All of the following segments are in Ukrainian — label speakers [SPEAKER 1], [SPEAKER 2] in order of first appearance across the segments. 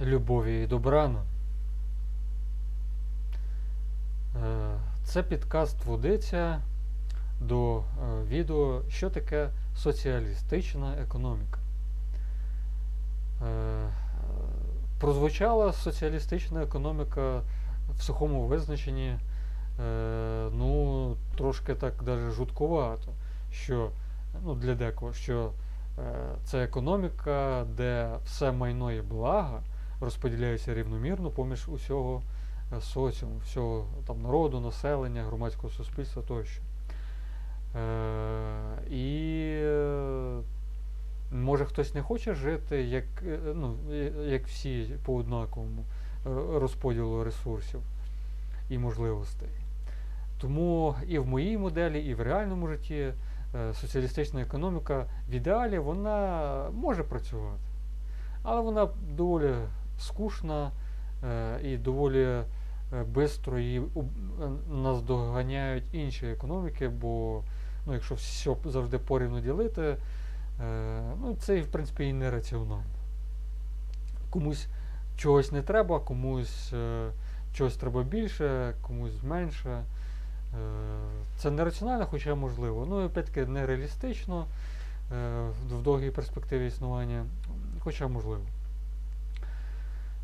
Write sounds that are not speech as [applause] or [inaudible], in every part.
[SPEAKER 1] любові і добрану. Е, Це підкаст водиця до е, відео, що таке соціалістична економіка. Е, Прозвучала соціалістична економіка в сухому визначенні, ну, трошки так даже жуткувато, що ну, для декого, що це економіка, де все майно і блага розподіляються рівномірно поміж усього е, соціуму, всього там, народу, населення, громадського суспільства тощо. Е, і е, може хтось не хоче жити, як, е, ну, як всі по однаковому розподілу ресурсів і можливостей. Тому і в моїй моделі, і в реальному житті соціалістична економіка в ідеалі вона може працювати, але вона доволі скучна е, і доволі швидко її об- е, наздоганяють інші економіки, бо ну, якщо все завжди порівну ділити, е, ну, це в принципі і нераціонально. Комусь чогось не треба, комусь е, чогось треба більше, комусь менше. Е, Це нераціонально, хоча можливо. Ну опять-таки нереалістично е, в довгій перспективі існування, хоча можливо.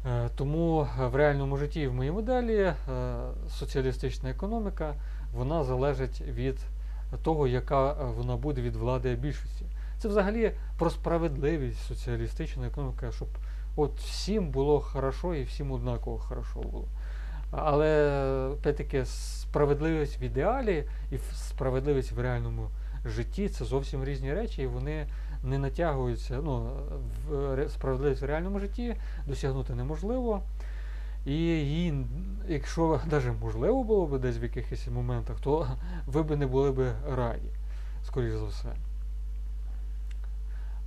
[SPEAKER 1] Е, Тому е, в реальному житті і в моїй моделі е, соціалістична економіка вона залежить від того, яка вона буде від влади більшості. Це взагалі про справедливість соціалістична економіка, щоб от всім було хорошо і всім однаково хорошо було. Але опять-таки справедливість в ідеалі і справедливість в реальному житті це зовсім різні речі, і вони не натягуються. Ну, в справедливість в реальному житті досягнути неможливо. І її, якщо навіть можливо було б десь в якихось моментах, то ви б не були б раді, скоріш за все.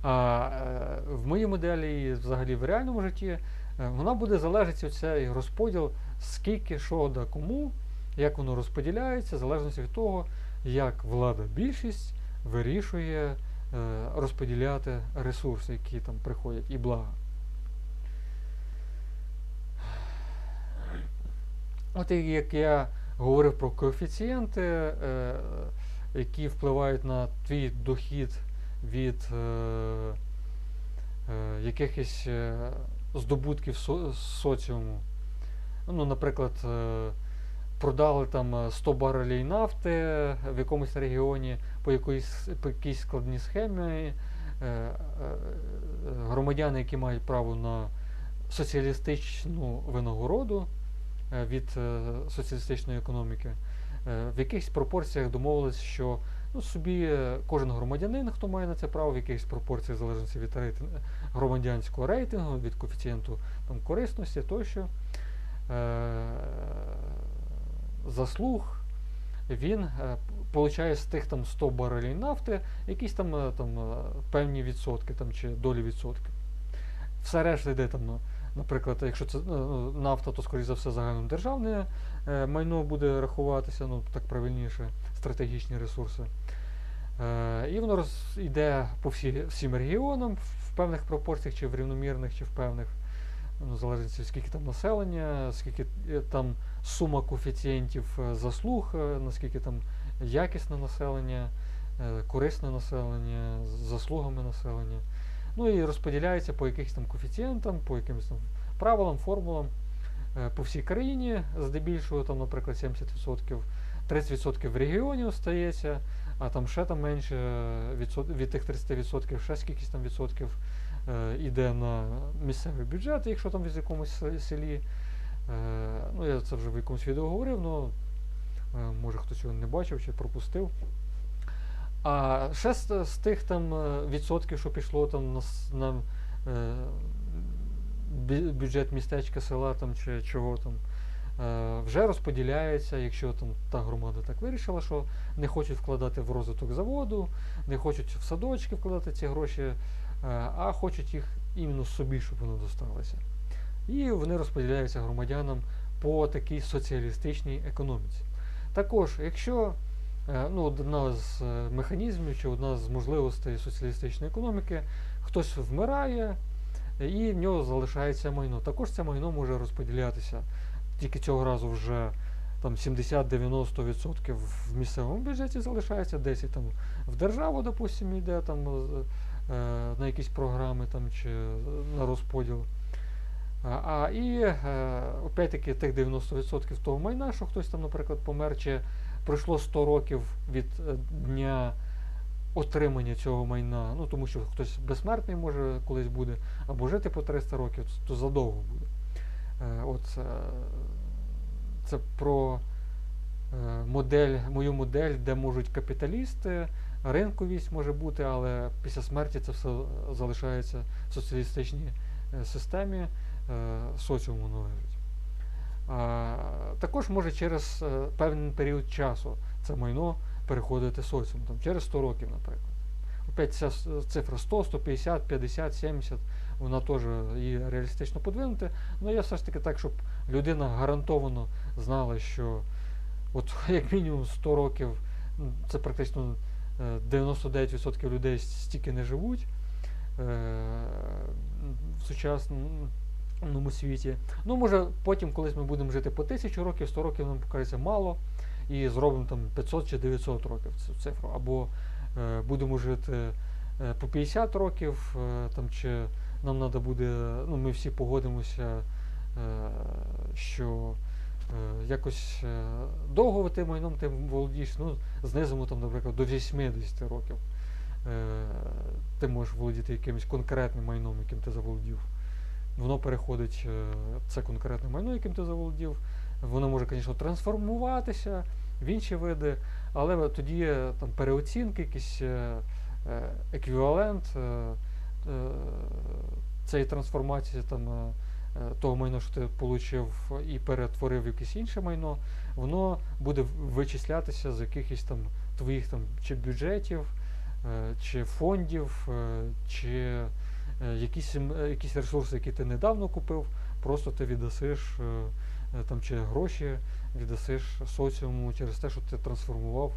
[SPEAKER 1] А е, в моїй моделі і взагалі в реальному житті е, вона буде залежати цей розподіл, скільки що да кому, як воно розподіляється, в залежності від того, як влада більшість вирішує розподіляти ресурси, які там приходять, і блага. От як я говорив про коефіцієнти, е, які впливають на твій дохід від е, е, якихось е, здобутків соціуму. Ну, наприклад, е, продали там е, 100 барелей нафти в якомусь регіоні по якоїсь, по якійсь складній схемі. е, е, Громадяни, які мають право на соціалістичну винагороду е, від е, соціалістичної економіки, е, в якихось пропорціях домовились, що ну, собі е, кожен громадянин, хто має на це право, в якихось пропорціях, залежності від рейтингу, громадянського рейтингу, від коефіцієнту там, корисності тощо, е, заслуг, він е, получає з тих там 100 барелів нафти якісь там, е, там е, певні відсотки там, чи долі відсотків. Все решта йде там, наприклад, якщо це нафта, то скоріш за все загальнодержавне майно буде рахуватися, ну так правильніше, стратегічні ресурси. І воно йде по всі, всім регіонам в певних пропорціях, чи в рівномірних, чи в певних, ну, скільки там населення, скільки е, там сума коефіцієнтів е, заслуг, е, наскільки там якісне населення, корисне населення, заслугами населення. Ну і розподіляється по якихось там коефіцієнтам, по якимось там правилам, формулам по всій країні, здебільшого, там, наприклад, 70%, 30% в регіоні остається, а там ще там менше е, від тих 30% ще скількись там відсотків е, іде на місцевий бюджет, якщо там в якомусь селі. Е, ну, я це вже в якомусь відео говорив, але може хтось його не бачив чи пропустив. А ще з, з тих там е, відсотків, що пішло там на, на е, бюджет містечка, села там чи чого там, е, вже розподіляється, якщо там та громада так вирішила, що не хочуть вкладати в розвиток заводу, не хочуть в садочки вкладати ці гроші, е, а хочуть їх іменно собі, щоб воно досталося. І вони розподіляються громадянам по такій соціалістичній економіці. Також, якщо е, ну, одна з е, механізмів чи одна з можливостей соціалістичної економіки, хтось вмирає, і в нього залишається майно. Також це майно може розподілятися тільки цього разу вже там 70-90% в місцевому бюджеті залишається, 10 там в державу, допустимо, йде там е, на якісь програми там, чи на розподіл. А, і е, опять-таки тих 90% того майна, що хтось там, наприклад, помер, чи пройшло 100 років від е, дня отримання цього майна, ну тому що хтось безсмертний може колись буде, або жити по 300 років, то задовго буде. Е, от, е, це про е, модель, мою модель, де можуть капіталісти, ринковість може бути, але після смерті це все залишається в соціалістичній е, системі, е, соціуму належить. Також може через е, певний період часу це майно переходити соціум, там, через 100 років, наприклад. Опять ця цифра 100, 150, 50, 70, вона теж її реалістично подвинути. Ну я все ж таки так, щоб людина гарантовано знала, що от [laughs] як мінімум 100 років, це практично 99% людей стільки не живуть е, в сучасному світі. Ну, може, потім, колись ми будемо жити по 1000 років, 100 років нам покажеться мало, і зробимо там 500 чи 900 років цю цифру. Або е, будемо жити е, по 50 років, там, чи нам треба буде, ну, ми всі погодимося, що якось е, довго ти майном тим володієш, ну, знизимо, там, наприклад, до 80 років. Е, ти можеш володіти якимось конкретним майном, яким ти заволодів. Воно переходить, е, це конкретне майно, яким ти заволодів. Воно може, звісно, трансформуватися в інші види, але тоді е, там переоцінки, якийсь е, е, еквівалент е, е, цієї трансформації там, е, е, того майна, що ти отримав і перетворив в якесь інше майно, воно буде вичислятися з якихось там твоїх там чи бюджетів, е, чи фондів, е, чи е, якісь, е, якісь ресурси, які ти недавно купив, просто ти віддасиш е, е, там, чи гроші віддасиш соціуму через те, що ти трансформував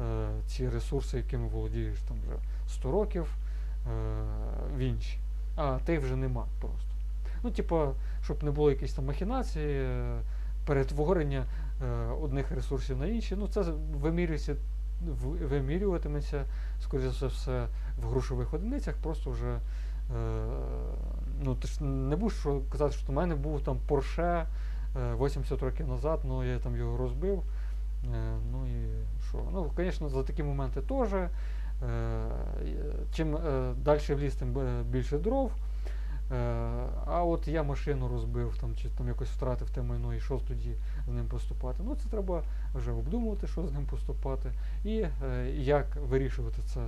[SPEAKER 1] е, ці ресурси, якими володієш там вже 100 років е, в інші. А тих вже нема просто. Ну, типу, щоб не було якісь там махінації, е, перетворення е, одних ресурсів на інші. Ну, це вимірюється, в- вимірюватиметься, скоріше за все, в грошових одиницях, просто вже. Е, ну, ти ж не будеш що казати, що у мене був там Porsche е, 80 років назад, ну я там його розбив. Ну і що? Ну, звісно, за такі моменти теж. Чим далі в ліс, тим більше дров. Е, а от я машину розбив, там, чи там якось втратив те майно, і що тоді з ним поступати. Ну, це треба вже обдумувати, що з ним поступати, і е, як вирішувати це,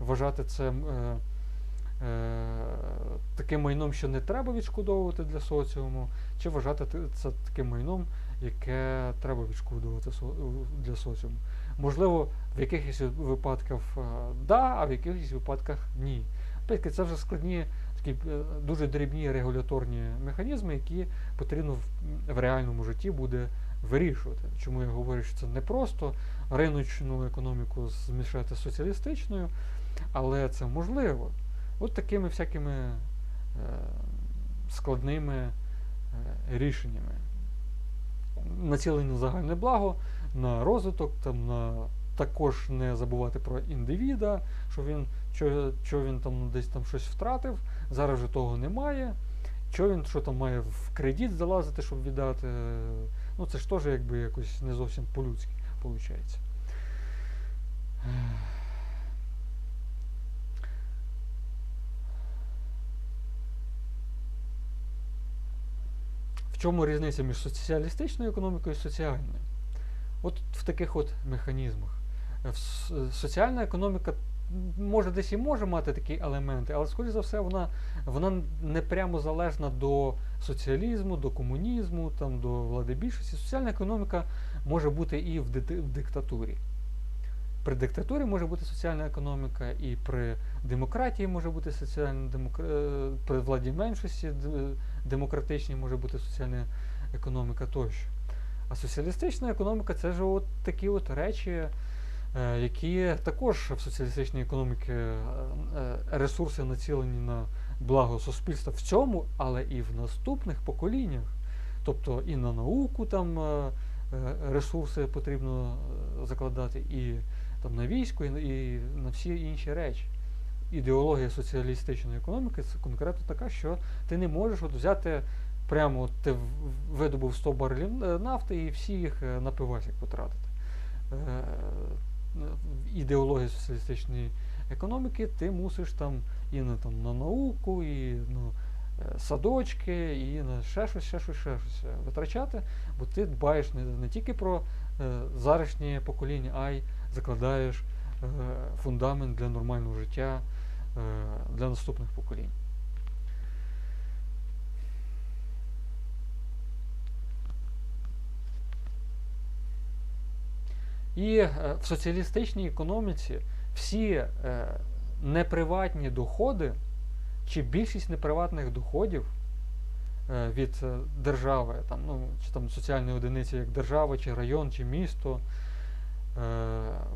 [SPEAKER 1] вважати це е, таким майном, що не треба відшкодовувати для соціуму, чи вважати це таким майном, яке треба відшкодовувати для соціуму. Можливо, в якихось випадках да, а в якихось випадках ні. Це вже складні дуже дрібні регуляторні механізми, які потрібно в, в реальному житті буде вирішувати. Чому я говорю, що це не просто риночну економіку змішати з соціалістичною, але це можливо. От такими всякими е, складними е, рішеннями. Націлені на загальне благо, на розвиток, там, на також не забувати про індивіда, що він, що, що він там десь там щось втратив, зараз вже того немає. Що він що там має в кредит залазити, щоб віддати. е, Ну це ж теж якби якось не зовсім по-людськи виходить. В чому різниця між соціалістичною економікою і соціальною? От в таких от механізмах. Е, е, Соціальна економіка може десь і може мати такі елементи, але, скоріш за все, вона, вона не прямо залежна до соціалізму, до комунізму, там, до влади більшості. Соціальна економіка може бути і в, дити- в диктатурі. При диктатурі може бути соціальна економіка, і при демократії може бути соціальна демокр... е, при владі меншості демократичній може бути соціальна економіка тощо. А соціалістична економіка це ж от такі от речі, е, які також в соціалістичній економіці е, е, ресурси націлені на благо суспільства в цьому, але і в наступних поколіннях. Тобто і на науку там е, е, ресурси потрібно е, закладати, і там на військо, і, на- всі інші речі. Ідеологія соціалістичної економіки це конкретно така, що ти не можеш от взяти прямо от ти видобув 100 барелів е, нафти і всі їх е, на пивасик потратити. В ідеології соціалістичної економіки ти мусиш там і на, там, на науку, і на е, садочки, і на ще щось, ще щось, ще щось е, витрачати, бо ти дбаєш не, не тільки про е, зарішнє покоління, а й закладаєш е, фундамент для нормального життя е, для наступних поколінь. І е, в соціалістичній економіці всі е, неприватні доходи, чи більшість неприватних доходів е, від держави, там, ну, чи там соціальної одиниці, як держава, чи район, чи місто,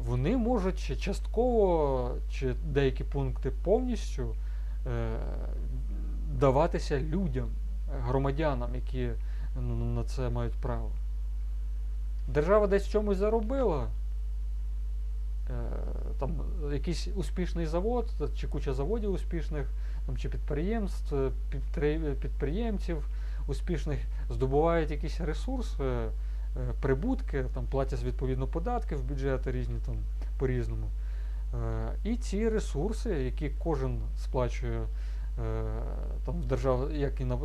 [SPEAKER 1] вони можуть частково, чи деякі пункти повністю даватися людям, громадянам, які ну, на це мають право. Держава десь чомусь заробила. е, Там якийсь успішний завод, чи куча заводів успішних, там, чи підприємств, е, підприємців успішних здобувають якийсь ресурс, е, прибутки, там платять відповідно податки в бюджети різні там по-різному. І ці ресурси, які кожен сплачує там в держав, як і на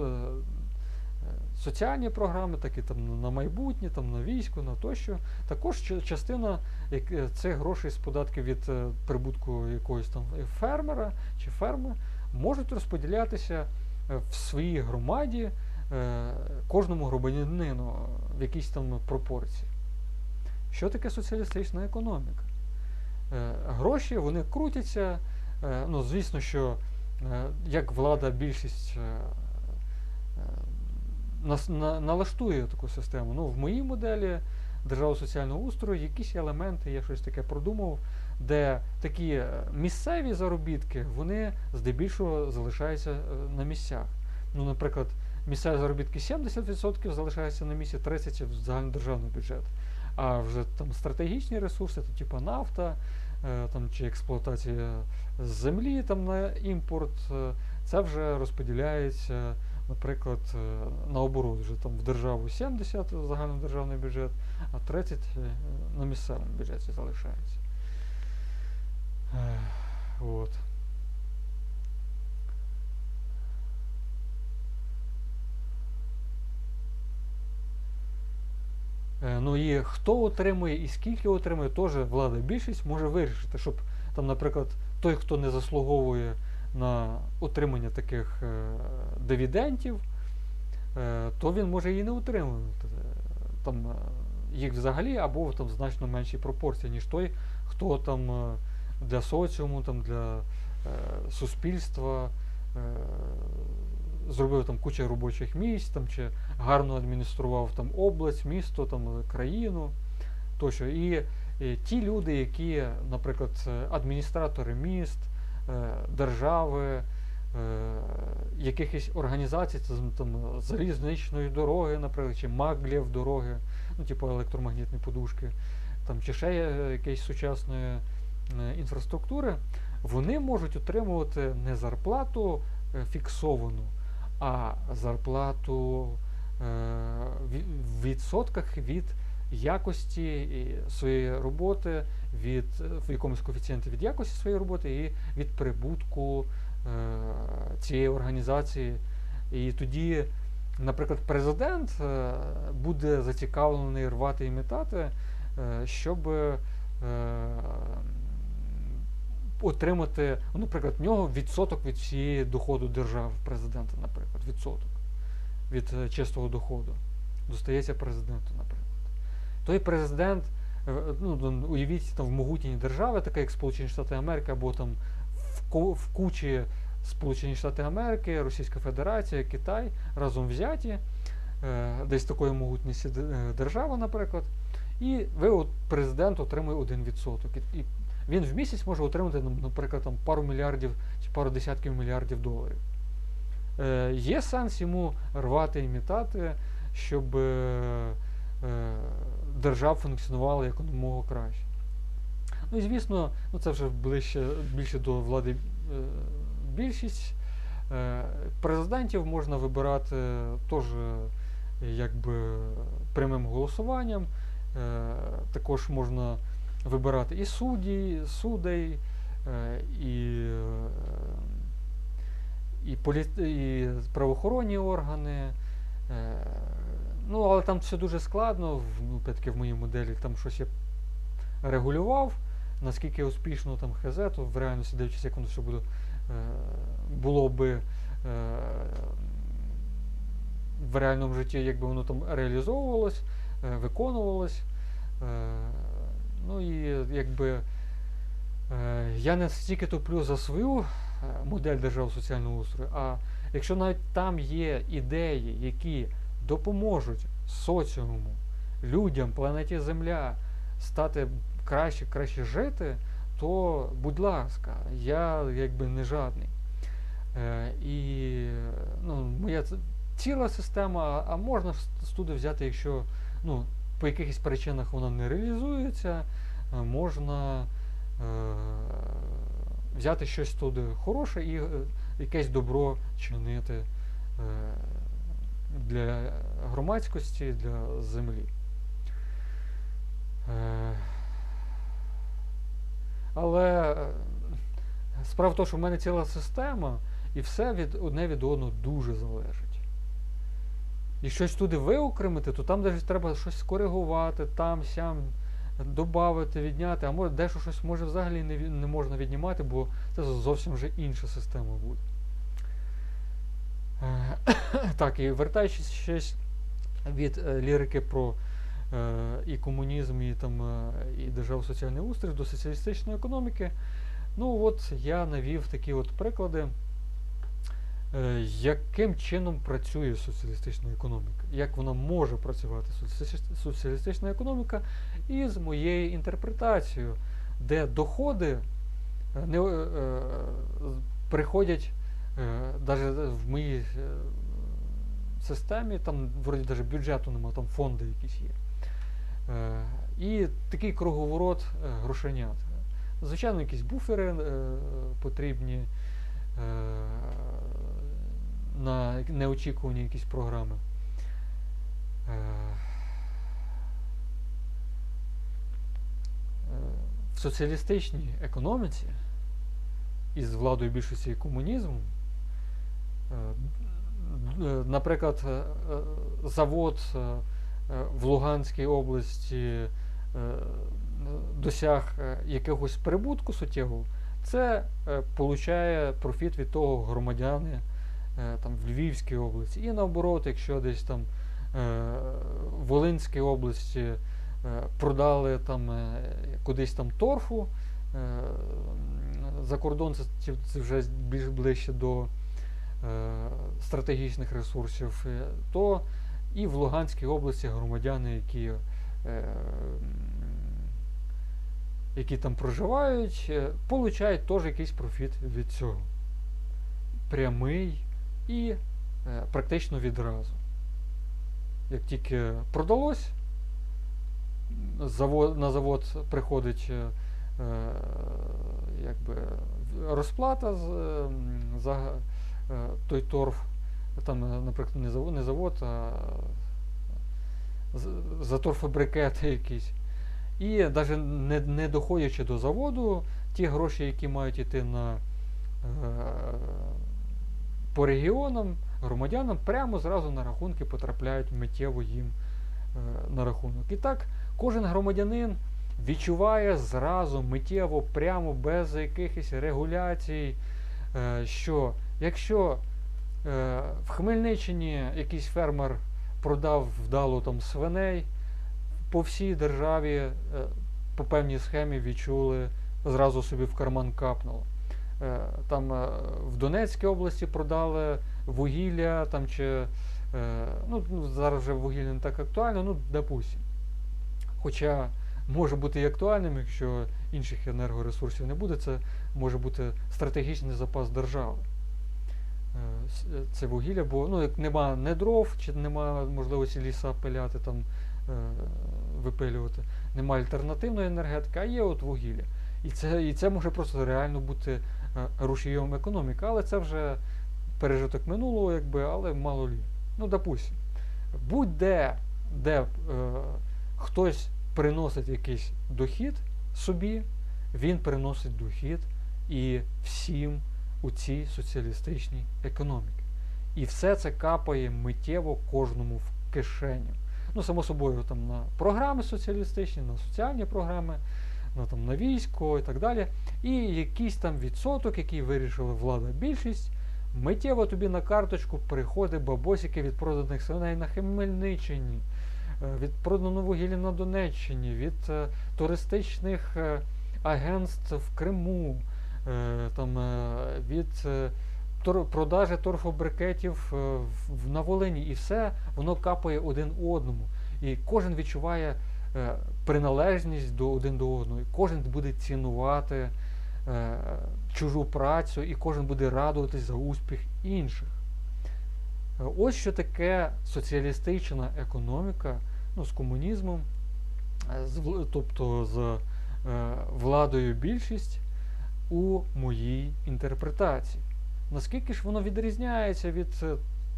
[SPEAKER 1] соціальні програми, так і там на майбутнє, там на військо, на тощо. Також частина е, цих грошей з податків від е, прибутку якогось там фермера чи ферми можуть розподілятися е, в своїй громаді кожному громадянину в якійсь там пропорції. Що таке соціалістична економіка? Гроші вони крутяться. Ну, звісно, що як влада більшість нас- на- налаштує таку систему. Ну, в моїй моделі державного соціального устрою якісь елементи, я щось таке продумав, де такі е, місцеві заробітки, вони здебільшого залишаються е, на місцях. Ну, наприклад, місцеві заробітки 70% залишаються на місці, 30% в загальнодержавний бюджет. А вже там стратегічні ресурси, то типу нафта, е, там, чи експлуатація землі там, на імпорт, це вже розподіляється, наприклад, е, наоборот, вже там в державу 70 загальнодержавний бюджет, а 30 е, на місцевому бюджеті залишається. От. Е, Ну і хто отримує і скільки отримує, теж влада більшість може вирішити, щоб там, наприклад, той, хто не заслуговує на отримання таких е, дивідендів, е, то він може і не отримувати е, там, їх взагалі або там значно меншій пропорції, ніж той, хто там для соціуму, там, для суспільства зробив там кучу робочих місць, там, чи гарно адміністрував там область, місто, там, країну тощо. І, е, ті люди, які, наприклад, адміністратори міст, держави, е, якихось організацій, там, е, залізничної дороги, наприклад, чи маглів дороги, ну, типу електромагнітні подушки, там, чи ще е, якоїсь сучасної е, інфраструктури, вони можуть отримувати не зарплату е, фіксовану, а зарплату е, в відсотках від якості своєї роботи, від е, в якомусь коефіцієнті від якості своєї роботи і від прибутку е, цієї організації. І тоді, наприклад, президент е, буде зацікавлений рвати і метати, е, щоб е, отримати, ну, наприклад, в нього відсоток від всієї доходу держави, президента, наприклад, відсоток від е, чистого доходу. Достається президенту, наприклад. Той президент, е, ну, уявіть там в могутній державі, така як Сполучені Штати Америки, або там в, кучі Сполучені Штати Америки, Російська Федерація, Китай разом взяті, е, десь такої могутності е, держава, наприклад. І ви, от, президент, отримує 1%. І, і він в місяць може отримати, ну, наприклад, там, пару мільярдів чи пару десятків мільярдів доларів. е, є сенс йому рвати і мітати, щоб е, е, держава функціонувала якомога краще. Ну і звісно, ну це вже ближче більше до влади е, більшість. Е, Президентів можна вибирати теж е, якби прямим голосуванням. Також можна вибирати і судді, судей, і, і, полі... і правоохоронні органи. Ну, але там все дуже складно. Ну, опять-таки в моїй моделі там щось я регулював, наскільки успішно там ХЗ, то в реальності дивлячись, як воно все буде, е, було би е, в реальному житті, якби воно там реалізовувалось, е, виконувалось. Ну і якби я не стільки топлю за свою модель держави соціального устрою, а якщо навіть там є ідеї, які допоможуть соціуму, людям, планеті Земля стати краще, краще жити, то будь ласка, я якби не жадний. Е, і ну, моя ціла система, а можна студи взяти, якщо ну, по якихось причинах вона не реалізується, е, можна е, взяти щось туди хороше і е, якесь добро чинити е, для громадськості, для землі. Е, Але е, справа в тому, що в мене ціла система, і все від одне від одного дуже залежить. І щось туди виокремити, то там навіть треба щось скоригувати, там, сям, додати, відняти, а може дещо щось може взагалі не, не можна віднімати, бо це зовсім вже інша система буде. Е, [coughs] Так, і вертаючись щось від е, лірики про е, і комунізм, і, там, і державу соціальний устрій до соціалістичної економіки. Ну от я навів такі от приклади, яким чином працює соціалістична економіка, як вона може працювати соціалістич- соціалістична економіка, і з моєю інтерпретацією, де доходи не, приходять навіть в моїй е, системі, там вроді навіть бюджету немає, там фонди якісь є. Е, І такий круговорот е, грошенят. Звичайно, якісь буфери е, потрібні е, на неочікувані якісь програми. Е, е, В соціалістичній економіці із владою більшості комунізму, е, е, наприклад, е, е, завод е, е, в Луганській області досяг якогось прибутку суттєвого, це получає профіт від того громадяни там, в Львівській області. І наоборот, якщо десь там в Волинській області продали там кудись там торфу, за кордон це, вже більш ближче до стратегічних ресурсів, е, то і в Луганській області громадяни, які, е, які там проживають, е, получають теж якийсь профіт від цього. Прямий і е, практично відразу. Як тільки продалось, на завод приходить е, е, якби, розплата е, за е, той торф, там, е, наприклад, не завод, не завод а за торфобрикети якісь. І навіть не, не доходячи до заводу, ті гроші, які мають йти на, е, по регіонам, громадянам, прямо зразу на рахунки потрапляють миттєво їм е, на рахунок. І так, кожен громадянин відчуває зразу миттєво, прямо без якихось регуляцій, е, що якщо е, в Хмельниччині якийсь фермер продав вдало там свиней, по всій державі е, по певній схемі відчули, зразу собі в карман капнуло. Е, Там е, в Донецькій області продали вугілля там чи е, ну, ну, зараз вже вугілля не так актуально, ну, допустим. Хоча може бути і актуальним, якщо інших енергоресурсів не буде, це може бути стратегічний запас держави. Е, е, це вугілля, бо ну, як нема не дров, чи нема можливості ліса пиляти, там, е, випилювати, нема альтернативної енергетики, а є от вугілля. І це, і це може просто реально бути рушієм економіки, але це вже пережиток минулого, якби, але мало лі. Ну, допустим, будь-де, де е, хтось приносить якийсь дохід собі, він приносить дохід і всім у цій соціалістичній економіці. І все це капає миттєво кожному в кишеню. Ну, само собою, там на програми соціалістичні, на соціальні програми, на, там, на військо і так далі. І якийсь там відсоток, який вирішила влада більшість, миттєво тобі на карточку приходить бабосики від проданих свиней на Хмельниччині, е, від проданого вугілля на Донеччині, від е, туристичних е, агентств в Криму, там, е, від е, продажі торфобрикетів е, на Волині. І все воно капає один одному. І кожен відчуває е, приналежність до один до одного. І кожен буде цінувати е, чужу працю, і кожен буде радуватись за успіх інших. Е, Ось що таке соціалістична економіка ну, з комунізмом, е, з, тобто з е, владою більшість у моїй інтерпретації. Наскільки ж воно відрізняється від е,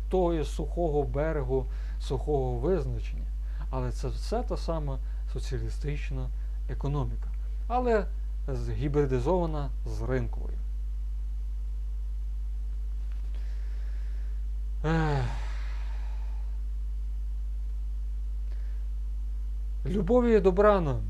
[SPEAKER 1] того сухого берегу, сухого визначення? Але це все та сама соціалістична економіка, але гібридизована з ринковою. Любові і добра нам.